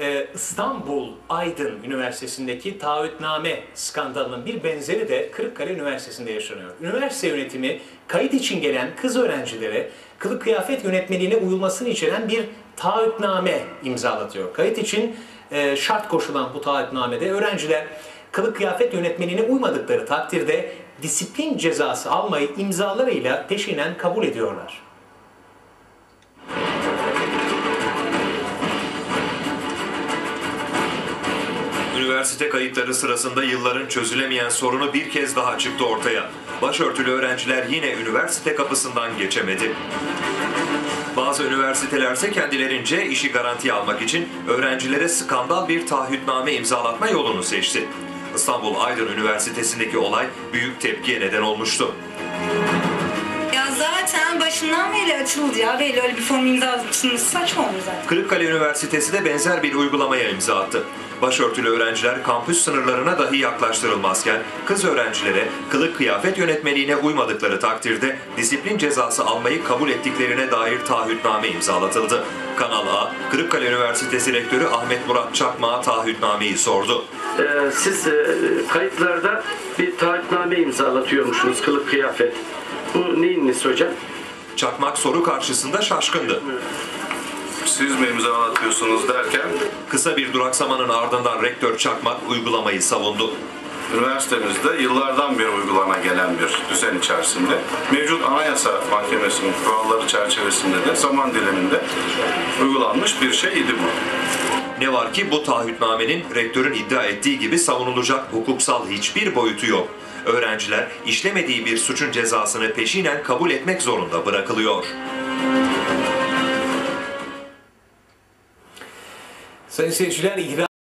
e, İstanbul Aydın Üniversitesi'ndeki taahhütname skandalının bir benzeri de Kırıkkale Üniversitesi'nde yaşanıyor. Üniversite yönetimi kayıt için gelen kız öğrencilere kılık kıyafet yönetmeliğine uyulmasını içeren bir taahhütname imzalatıyor. Kayıt için e, şart koşulan bu taahhütnamede öğrenciler kılık kıyafet yönetmeliğine uymadıkları takdirde disiplin cezası almayı imzalarıyla peşinen kabul ediyorlar. Üniversite kayıtları sırasında yılların çözülemeyen sorunu bir kez daha çıktı ortaya. Başörtülü öğrenciler yine üniversite kapısından geçemedi. Bazı üniversitelerse kendilerince işi garantiye almak için öğrencilere skandal bir taahhütname imzalatma yolunu seçti. İstanbul Aydın Üniversitesi'ndeki olay büyük tepkiye neden olmuştu. Başından beri açıldı ya. Böyle öyle bir form imza atılması saçma olur zaten. Kırıkkale Üniversitesi de benzer bir uygulamaya imza attı. Başörtülü öğrenciler kampüs sınırlarına dahi yaklaştırılmazken kız öğrencilere kılık kıyafet yönetmeliğine uymadıkları takdirde disiplin cezası almayı kabul ettiklerine dair taahhütname imzalatıldı. Kanal A, Kırıkkale Üniversitesi Rektörü Ahmet Murat Çakmak'a taahhütnameyi sordu. Ee, siz e, kayıtlarda bir taahhütname imzalatıyormuşsunuz kılık kıyafet. Bu neyin nesi hocam? Çakmak soru karşısında şaşkındı. siz mi imzalatıyorsunuz derken Kısa bir duraksamanın ardından rektör Çakmak uygulamayı savundu. üniversitemizde yıllardan beri uygulana gelen bir düzen içerisinde mevcut Anayasa Mahkemesi'nin kuralları çerçevesinde de zaman diliminde uygulanmış bir şey idi bu. Ne var ki bu taahhütnamenin rektörün iddia ettiği gibi savunulacak hukuksal hiçbir boyutu yok. Öğrenciler işlemediği bir suçun cezasını peşinen kabul etmek zorunda bırakılıyor. Sayın seyirciler, ihra